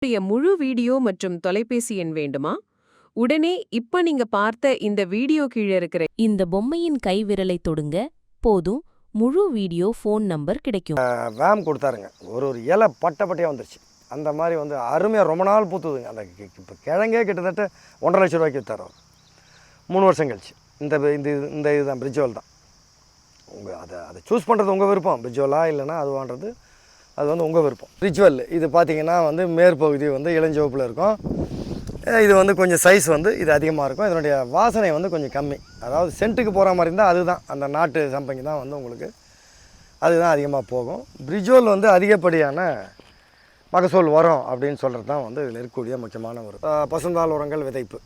உங்களுடைய முழு வீடியோ மற்றும் தொலைபேசி எண் வேண்டுமா? உடனே இப்ப நீங்க பார்த்த இந்த வீடியோ கீழே இருக்கிற இந்த பொம்மையின் கைவிரலை தொடுங்க. போதும் முழு வீடியோ ஃபோன் நம்பர் கிடைக்கும். வேம் கொடுத்தாருங்க. ஒரு ஒரு இலை பட்ட பட்டையாக வந்துருச்சு. அந்த மாதிரி வந்து அருமையாக ரொம்ப நாள் பூத்துதுங்க. அந்த இப்போ கிழங்கே கிட்டத்தட்ட ஒன்றரை லட்ச ரூபாய்க்கு வித்தார் அவர் மூணு வருஷம் கழிச்சு. இந்த இந்த இது- இந்த இதுதான் பிரிட்ஜுவல் தான். உங்கள் அதை அதை சூஸ் பண்ணுறது உங்கள் விருப்பம். பிரிட்ஜுவலா இல்லைன்னா அதுவான்றது அது வந்து உங்கள் விருப்பம். ரிச்சுவல் இது பார்த்தீங்கன்னா வந்து மேற்பகுதி வந்து இளஞ்சிவப்பில் இருக்கும். இது வந்து கொஞ்சம் சைஸ் வந்து இது அதிகமாக இருக்கும். இதனுடைய வாசனை வந்து கொஞ்சம் கம்மி. அதாவது சென்ட்டுக்கு போகிற மாதிரி இருந்தால் அதுதான். அந்த நாட்டு சம்பங்கி தான் வந்து உங்களுக்கு அதுதான் அதிகமாக போகும். பிரிஜோல் வந்து அதிகப்படியான மகசூல் வரும் அப்படின்னு சொல்கிறது தான் வந்து இதில் இருக்கக்கூடிய முக்கியமான ஒரு பசந்தால் உரங்கள் விதைப்பு.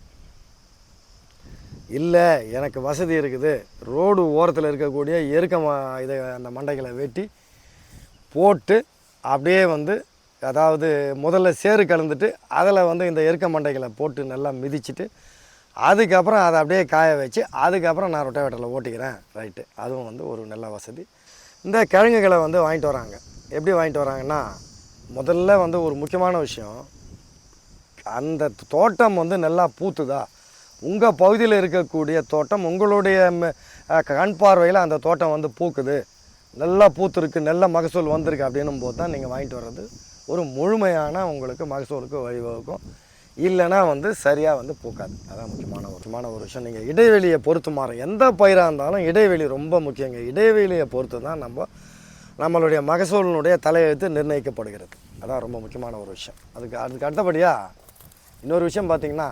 இல்லை எனக்கு வசதி இருக்குது. ரோடு ஓரத்தில் இருக்கக்கூடிய எருக்க இதை அந்த மண்டைகளை வெட்டி போட்டு அப்படியே வந்து அதாவது முதல்ல சேறு கலந்துட்டு அதில் வந்து இந்த எருக்க மண்டைகளை போட்டு நல்லா மிதிச்சிட்டு அதுக்கப்புறம் அதை அப்படியே காய வச்சு அதுக்கப்புறம் நான் ரொட்டவேட்டரில் ஓட்டிக்கிறேன். ரைட்டு அதுவும் வந்து ஒரு நல்ல வசதி. இந்த கிழங்குகளை வந்து வாங்கிட்டு வராங்க. எப்படி வாங்கிட்டு வராங்கன்னா முதல்ல வந்து ஒரு முக்கியமான விஷயம் அந்த தோட்டம் வந்து நல்லா பூத்துதா? உங்கள் பகுதியில் இருக்கக்கூடிய தோட்டம் உங்களுடைய ம- கண் பார்வையில் அந்த தோட்டம் வந்து பூக்குது. நல்லா பூத்துருக்கு நல்ல மகசூல் வந்திருக்கு அப்படின்னும் போது தான் நீங்கள் வாங்கிட்டு வர்றது ஒரு முழுமையான உங்களுக்கு மகசூலுக்கு வழிவகுக்கும். இல்லைன்னா வந்து சரியாக வந்து பூக்காது. அதான் முக்கியமான ஒரு முக்கியமான ஒரு விஷயம். நீங்கள் இடைவெளியை பொறுத்து மாறும். எந்த பயிராக இருந்தாலும் இடைவெளி ரொம்ப முக்கியங்க. இடைவெளியை பொறுத்து தான் நம்ம நம்மளுடைய மகசூலினுடைய தலையெழுத்து நிர்ணயிக்கப்படுகிறது. அதான் ரொம்ப முக்கியமான ஒரு விஷயம். அதுக்கு அதுக்கு அடுத்தபடியாக இன்னொரு விஷயம் பார்த்தீங்கன்னா